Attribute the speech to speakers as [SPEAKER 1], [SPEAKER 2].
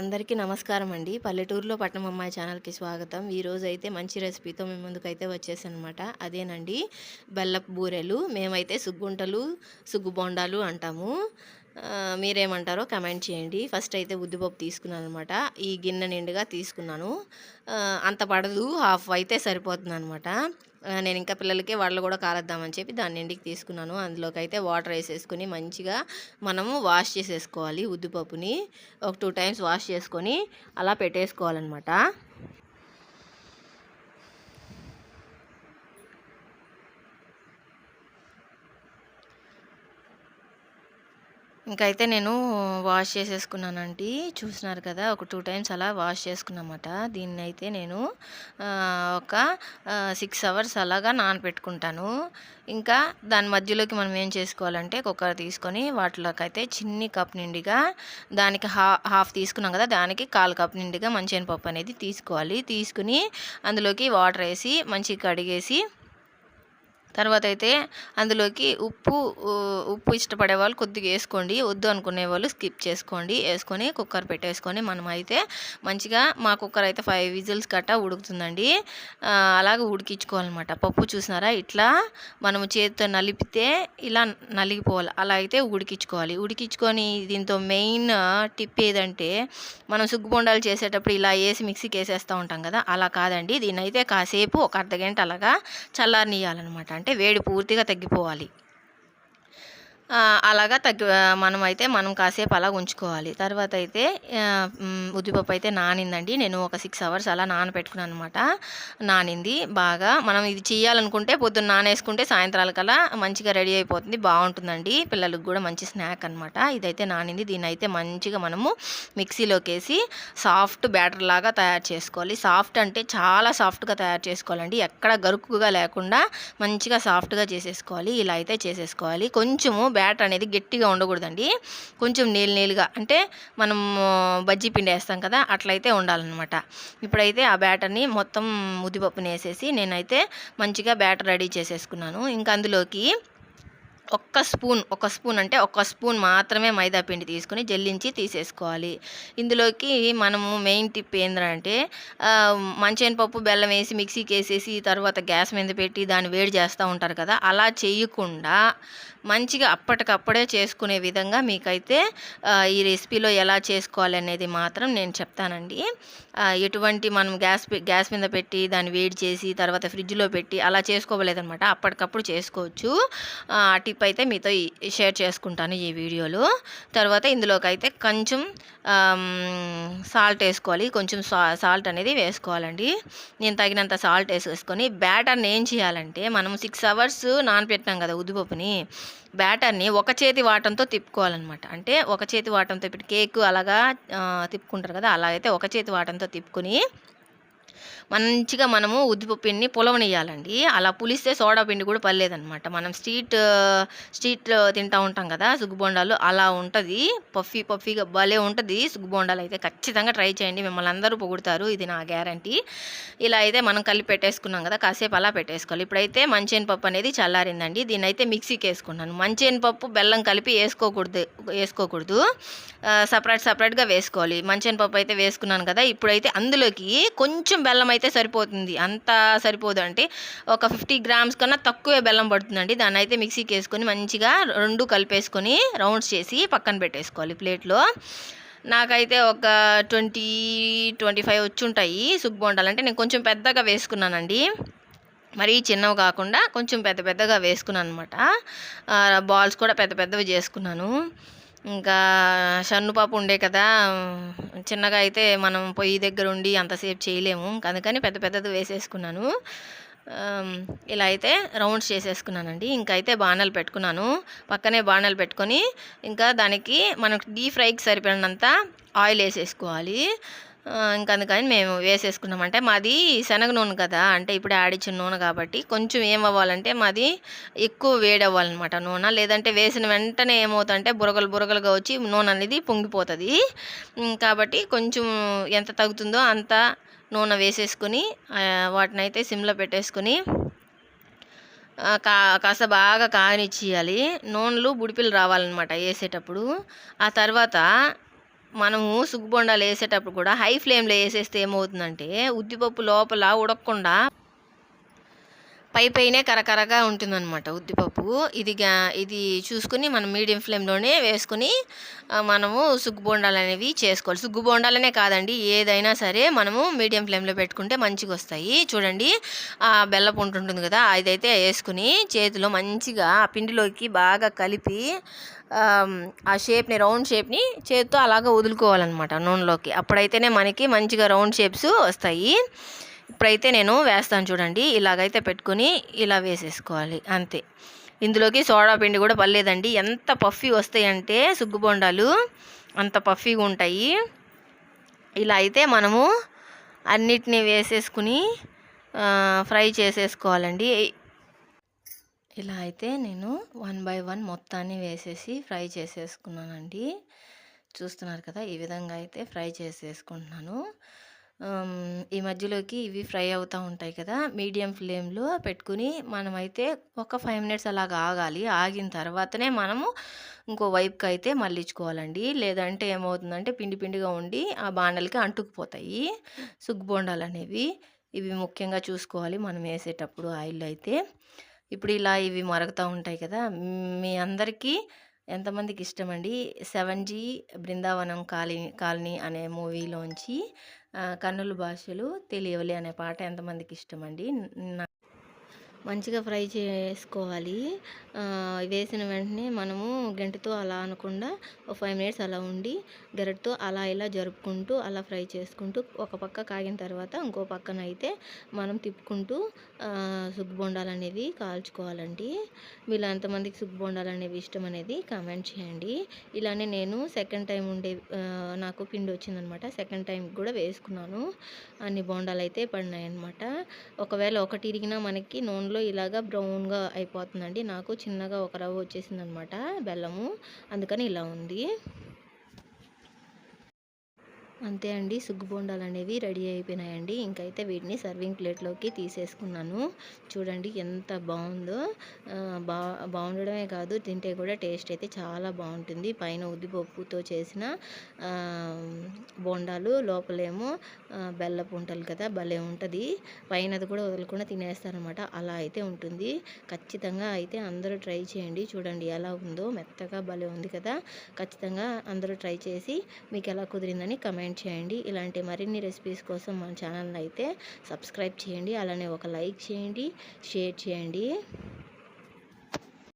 [SPEAKER 1] అందరికీ నమస్కారం అండి. పల్లెటూరులో పట్నం అమ్మాయి ఛానల్కి స్వాగతం. ఈరోజు అయితే మంచి రెసిపీతో మేము ముందుకైతే వచ్చేసాను అదేనండి బెల్లపు బూరెలు మేమైతే సుగ్గుంటలు సుగ్గు బొండాలు అంటాము. మీరేమంటారో కమెంట్ చేయండి. ఫస్ట్ అయితే ఉద్దిపప్పు తీసుకున్నాను అనమాట ఈ గిన్నె నిండుగా తీసుకున్నాను. అంత పడదు. హాఫ్ అయితే సరిపోతుంది అనమాట నేను ఇంకా పిల్లలకి వాళ్ళు కూడా కాలద్దామని చెప్పి దాని నిండికి తీసుకున్నాను. అందులోకి అయితే వాటర్ వేసేసుకుని మంచిగా మనము వాష్ చేసేసుకోవాలి ఉద్దిపప్పుని. ఒక టూ టైమ్స్ వాష్ చేసుకొని అలా పెట్టేసుకోవాలన్నమాట. ఇంకైతే నేను వాష్ చేసేసుకున్నానండి. చూసినారు కదా ఒక టూ టైమ్స్ అలా వాష్ చేసుకున్నమాట. దీన్ని అయితే నేను ఒక సిక్స్ అవర్స్ అలాగా నానబెట్టుకుంటాను ఇంకా దాని మధ్యలోకి మనం ఏం చేసుకోవాలంటే కుక్కర్ తీసుకొని వాటిలోకి అయితే చిన్ని కప్ నిండిగా దానికి హా హాఫ్ తీసుకున్నాం కదా దానికి కాల్ కప్ నిండిగా మంచి పప్పు అనేది తీసుకోవాలి. తీసుకుని అందులోకి వాటర్ వేసి మంచిగా కడిగేసి తర్వాత అయితే అందులోకి ఉప్పు ఉప్పు ఇష్టపడే వాళ్ళు కొద్దిగా వేసుకోండి. వద్దు అనుకునే వాళ్ళు స్కిప్ చేసుకోండి. వేసుకొని కుక్కర్ పెట్టేసుకొని మనం అయితే మంచిగా మా కుక్కర్ అయితే ఫైవ్ విజిల్స్ గట్టా ఉడుకుతుందండి. అలాగే ఉడికించుకోవాలన్నమాట. పప్పు చూసినారా? ఇట్లా మనము చేతితో నలిపితే ఇలా నలిగిపోవాలి. అలా అయితే ఉడికించుకోవాలి. ఉడికించుకొని దీంతో మెయిన్ టిప్ ఏదంటే మనం సుగ్గుబొండాలు చేసేటప్పుడు ఇలా వేసి మిక్సీకి వేసేస్తూ ఉంటాం కదా? అలా కాదండి. దీన్నైతే అయితే కాసేపు ఒక అర్ధ గంట అలాగా చల్లారనియాలన్నమాట అంటే వేడి పూర్తిగా తగ్గిపోవాలి. అలాగా తగ్గి మనమైతే మనం కాసేపు అలా ఉంచుకోవాలి. తర్వాత అయితే ఉద్దిపప్పు అయితే నానిందండి. నేను ఒక సిక్స్ అవర్స్ అలా నానబెట్టుకున్నాను అనమాట నానింది బాగా. మనం ఇది చేయాలనుకుంటే పొద్దున్న నానేసుకుంటే సాయంత్రాలకల్లా మంచిగా రెడీ అయిపోతుంది బాగుంటుందండి. పిల్లలకు కూడా మంచి స్నాక్ అనమాట ఇదైతే నానింది. దీని అయితే మంచిగా మనము మిక్సీలోకి వేసి సాఫ్ట్ బ్యాటర్ లాగా తయారు చేసుకోవాలి. సాఫ్ట్ అంటే చాలా సాఫ్ట్గా తయారు చేసుకోవాలండి. ఎక్కడ గరుకుగా లేకుండా మంచిగా సాఫ్ట్గా చేసేసుకోవాలి. ఇలా అయితే చేసేసుకోవాలి. కొంచెము బ్యాటర్ అనేది గట్టిగా ఉండకూడదండి. కొంచెం నీళ్ళు నీళ్ళుగా అంటే మనం బజ్జీ పిండి వేస్తాం కదా అట్లయితే ఉండాలన్నమాట. ఇప్పుడైతే ఆ బ్యాటర్ని మొత్తం ముద్దిపప్పుని వేసేసి నేనైతే మంచిగా బ్యాటర్ రెడీ చేసేసుకున్నాను. ఇంకా అందులోకి ఒక్క స్పూన్ ఒక స్పూన్ అంటే ఒక స్పూన్ మాత్రమే మైదా పిండి తీసుకొని జల్లించి తీసేసుకోవాలి. ఇందులోకి మనము మెయిన్ టిప్ ఏంటంటే మంచినపప్పు బెల్లం వేసి మిక్సీకి వేసేసి తర్వాత గ్యాస్ మీద పెట్టి దాన్ని వేడి చేస్తూ ఉంటారు కదా అలా చేయకుండా మంచిగా అప్పటికప్పుడే చేసుకునే విధంగా మీకైతే ఈ రెసిపీలో ఎలా చేసుకోవాలి అనేది మాత్రం నేను చెప్తానండి. ఎటువంటి మనం గ్యాస్ గ్యాస్ మీద పెట్టి దాన్ని వేడి చేసి తర్వాత ఫ్రిడ్జ్లో పెట్టి అలా చేసుకోవలేదనమాట అప్పటికప్పుడు చేసుకోవచ్చు. ఆ టిప్ అయితే మీతో షేర్ చేసుకుంటాను ఈ వీడియోలో. తర్వాత ఇందులోకి అయితే కొంచెం సాల్ట్ వేసుకోవాలి. కొంచెం సాల్ట్ అనేది వేసుకోవాలండి. నేను తగినంత సాల్ట్ వేసుకొని బ్యాటర్ని ఏం చేయాలంటే మనం సిక్స్ అవర్స్ నానపెట్టినాం కదా ఉద్దిపప్పుని బ్యాటర్ని ఒక చేతి వాటంతో తిప్పుకోవాలన్నమాట. అంటే ఒక చేతి వాటంతో ఇప్పుడు కేక్ అలాగా తిప్పుకుంటారు కదా అలా అయితే ఒక చేతి వాటంతో తిప్పుకొని మంచిగా మనము ఉద్దిపప్పు పిండిని పులవనియాలండి అలా పులిస్తే సోడా పిండి కూడా పర్లేదనమాట మనం స్ట్రీట్ స్ట్రీట్ తింటా ఉంటాం కదా సుగ్గుబొండాలు అలా ఉంటుంది. పఫీ పఫీగా భలే ఉంటుంది. సుగ్గుబొండాలు అయితే ఖచ్చితంగా ట్రై చేయండి. మిమ్మల్ని అందరూ పొగుడుతారు. ఇది నా గ్యారంటీ. ఇలా అయితే మనం కలిపి పెట్టేసుకున్నాం కదా కాసేపు అలా పెట్టేసుకోవాలి. ఇప్పుడైతే మంచేని పప్పు అనేది చల్లారిందండి. దీన్ని అయితే మిక్సీకి వేసుకున్నాను. మంచేని పప్పు బెల్లం కలిపి వేసుకోకూడదు వేసుకోకూడదు. సపరేట్ సపరేట్గా వేసుకోవాలి. మంచేని పప్పు అయితే వేసుకున్నాను కదా ఇప్పుడైతే అందులోకి కొంచెం బెల్లం బెల్లం అయితే సరిపోతుంది. అంత సరిపోదు అంటే ఒక ఫిఫ్టీ గ్రామ్స్ కన్నా తక్కువే బెల్లం పడుతుందండి. దాన్ని అయితే మిక్సీకి వేసుకొని మంచిగా రెండు కలిపేసుకొని రౌండ్స్ చేసి పక్కన పెట్టేసుకోవాలి ప్లేట్లో. నాకైతే ఒక ట్వంటీ ట్వంటీ ఫైవ్ వచ్చి ఉంటాయి అంటే నేను కొంచెం పెద్దగా వేసుకున్నానండి. మరీ చిన్నవి కాకుండా కొంచెం పెద్ద పెద్దగా వేసుకున్నాను అనమాట బాల్స్ కూడా పెద్ద పెద్దవి చేసుకున్నాను. ఇంకా షన్నుపాపు ఉండే కదా చిన్నగా అయితే మనం పొయ్యి దగ్గర ఉండి అంతసేపు చేయలేము. అందుకని పెద్ద పెద్దది వేసేసుకున్నాను. ఇలా అయితే రౌండ్స్ చేసేసుకున్నానండి. ఇంకా అయితే బాణాలు పెట్టుకున్నాను. పక్కనే బాణాలు పెట్టుకొని ఇంకా దానికి మనకు డీప్ ఫ్రైకి సరిపడినంత ఆయిల్ వేసేసుకోవాలి. అందుకని మేము వేసేసుకున్నామంటే మాది శనగ నూనె కదా అంటే ఇప్పుడు ఆడిచ్చిన నూనె కాబట్టి కొంచెం ఏం అవ్వాలంటే మాది ఎక్కువ వేడి అవ్వాలన్నమాట నూనె. లేదంటే వేసిన వెంటనే ఏమవుతుందంటే బురగలు బురగలుగా వచ్చి నూనె అనేది పొంగిపోతుంది. కాబట్టి కొంచెం ఎంత తగ్గుతుందో అంత నూనె వేసేసుకొని వాటిని అయితే సిమ్లో పెట్టేసుకొని కా కాస్త బాగా కాగనిచ్చేయాలి. నూనెలు బుడిపిలు రావాలన్నమాట వేసేటప్పుడు. ఆ తర్వాత మనము సుగ్గుబొండాలు వేసేటప్పుడు కూడా హై ఫ్లేమ్లో వేసేస్తే ఏమవుతుందంటే ఉద్దిపప్పు లోపల ఉడకకుండా పై పైనే కరకరగా ఉంటుందన్నమాట ఉద్దిపప్పు. ఇది ఇది చూసుకుని మనం మీడియం ఫ్లేమ్లోనే వేసుకుని మనము సుగ్గు బోండాలు అనేవి చేసుకోవాలి. సుగ్గు బోండాలనే కాదండి ఏదైనా సరే మనము మీడియం ఫ్లేమ్లో పెట్టుకుంటే మంచిగా వస్తాయి చూడండి ఆ బెల్లపు ఉంటుంది కదా అదైతే వేసుకుని చేతిలో మంచిగా ఆ పిండిలోకి బాగా కలిపి ఆ షేప్ని రౌండ్ షేప్ని చేతితో అలాగా వదులుకోవాలన్నమాట నూనెలోకి. అప్పుడైతేనే మనకి మంచిగా రౌండ్ షేప్స్ వస్తాయి. ఇప్పుడైతే నేను వేస్తాను చూడండి. ఇలాగైతే పెట్టుకొని ఇలా వేసేసుకోవాలి. అంతే. ఇందులోకి సోడా పిండి కూడా పర్లేదండి. ఎంత పఫీ వస్తాయంటే సుగ్గుబొండాలు అంత పఫీగా ఉంటాయి. ఇలా అయితే మనము అన్నిటినీ వేసేసుకుని ఫ్రై చేసేసుకోవాలండి. ఇలా అయితే నేను వన్ బై వన్ మొత్తాన్ని వేసేసి ఫ్రై చేసేసుకున్నానండి. చూస్తున్నారు కదా ఈ విధంగా అయితే ఫ్రై చేసేసుకుంటున్నాను. ఈ మధ్యలోకి ఇవి ఫ్రై అవుతూ ఉంటాయి కదా మీడియం ఫ్లేమ్లో పెట్టుకుని మనమైతే ఒక ఫైవ్ మినిట్స్ అలాగ ఆగాలి. ఆగిన తర్వాతనే మనము ఇంకో వైపుకి అయితే మళ్ళించుకోవాలండి. లేదంటే ఏమవుతుందంటే పిండి పిండిగా ఉండి ఆ బాండలకి అంటుకుపోతాయి. సుగ్గుబొండాలు అనేవి ఇవి ముఖ్యంగా చూసుకోవాలి మనం వేసేటప్పుడు ఆయిల్ అయితే. ఇప్పుడు ఇలా ఇవి మరుగుతూ ఉంటాయి కదా మీ అందరికీ ఎంతమందికి ఇష్టమండి? Seven G Brindavanam colony colony అనే మూవీలోంచి కన్నుల భాషలు తెలియవలే అనే పాట ఎంతమందికి ఇష్టమండి? నా మంచిగా ఫ్రై చేసుకోవాలి. వేసిన వెంటనే మనము గంటతో అలా అనకుండా ఒక ఫైవ్ మినిట్స్ అలా ఉండి గరిటతో అలా ఇలా జరుపుకుంటూ అలా ఫ్రై చేసుకుంటూ ఒక పక్క కాగిన తర్వాత ఇంకో పక్కన అయితే మనం తిప్పుకుంటూ సుగ్గుబొండాలు అనేవి కాల్చుకోవాలండి. మీరు ఎంతమందికి సుగ్గుబొండాలు అనేవి ఇష్టం అనేది కామెంట్ చేయండి. ఇలానే నేను సెకండ్ టైం ఉండే నాకు పిండి వచ్చిందనమాట. సెకండ్ టైం కూడా వేసుకున్నాను. అన్ని బొండాలు అయితే పడినాయి అనమాట ఒకవేళ ఒకటి ఇరిగినా మనకి కలర్లో ఇలాగా బ్రౌన్గా అయిపోతుందండి. నాకు చిన్నగా ఒక రవ్వ వచ్చేసింది అనమాట బెల్లము. అందుకని ఇలా ఉంది. అంతే అండి. సుగ్గుబోండాలు అనేవి రెడీ అయిపోయినాయండి. ఇంకైతే వీటిని సర్వింగ్ ప్లేట్లోకి తీసేసుకున్నాను. చూడండి ఎంత బాగుందో. బా బాగుండడమే కాదు తింటే కూడా టేస్ట్ అయితే చాలా బాగుంటుంది. పైన ఉద్దిపప్పుతో చేసిన బోండాలు లోపలేమో బెల్లపు ఉంటలు కదా భలే ఉంటుంది. పైన అది కూడా వదలకుండా తినేస్తారనమాట. అలా అయితే ఉంటుంది. ఖచ్చితంగా అయితే అందరూ ట్రై చేయండి. చూడండి ఎలా ఉందో. మెత్తగా భలే ఉంది కదా. ఖచ్చితంగా అందరూ ట్రై చేసి మీకు ఎలా కుదిరిందని కమెంట్ కామెంట్ చేయండి. ఇలాంటి మరిన్ని రెసిపీస్ కోసం మన ఛానల్ని అయితే సబ్స్క్రైబ్ చేయండి. అలానే ఒక లైక్ చేయండి షేర్ చేయండి.